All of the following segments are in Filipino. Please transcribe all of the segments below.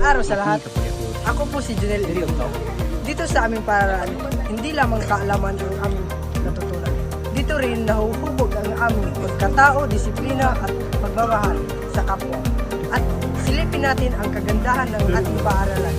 araw sa lahat. Ako po si Junel Irioto. Dito sa aming paaralan, hindi lamang kaalaman ang aming natutunan. Dito rin nahuhubog ang aming pagkatao, disiplina at pagmamahal sa kapwa. At silipin natin ang kagandahan ng ating paaralan.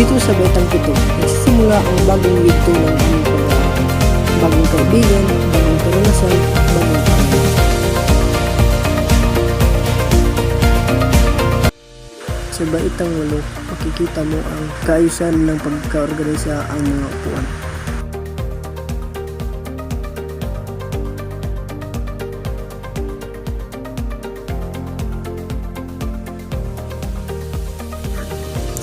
Dito sa Betang Pito, nagsisimula ang bagong yugto ng aming pag-aaral. Bagong kaibigan, bagong karanasan, bagong pamilya. Sa Baitang Walo, makikita mo ang kaayusan ng pagkaorganisa ang mga upuan.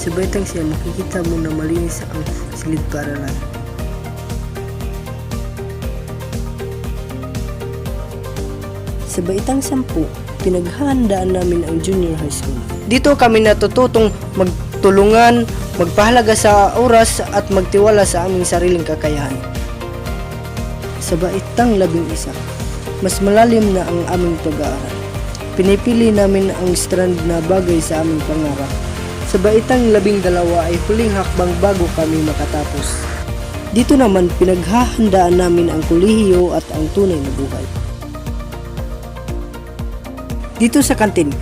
Sa Baitang siya, makikita mo na malinis ang silid paaralan. Sa Baitang Sampu, pinaghahandaan namin ang junior high school. Dito kami natututong magtulungan, magpahalaga sa oras at magtiwala sa aming sariling kakayahan. Sa Baitang Labing Isa, mas malalim na ang aming pag-aaral. Pinipili namin ang strand na bagay sa aming pangarap. Sa Baitang Labing Dalawa ay huling hakbang bago kami makatapos. Dito naman pinaghahandaan namin ang kolehiyo at ang tunay na buhay. Dito sa kantin,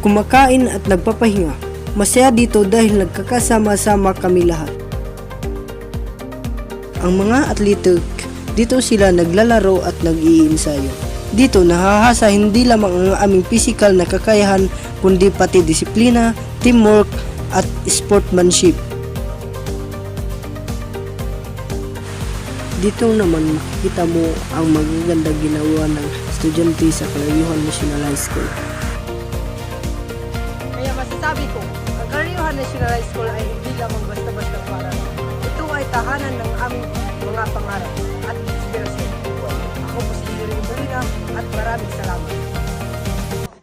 kumakain at nagpapahinga. Masaya dito dahil nagkakasama-sama kami lahat. Ang mga atletik, dito sila naglalaro at nag-iinsayo. Dito nahahasa hindi lamang ang aming physical na kakayahan kundi pati disiplina, teamwork at sportsmanship. Dito naman makikita mo ang magaganda ginawa ng estudyante sa Kalayuhan National High School. Kaya masasabi ko, ang Kalayuhan National High School ay hindi lamang basta-basta para. Ito ay tahanan ng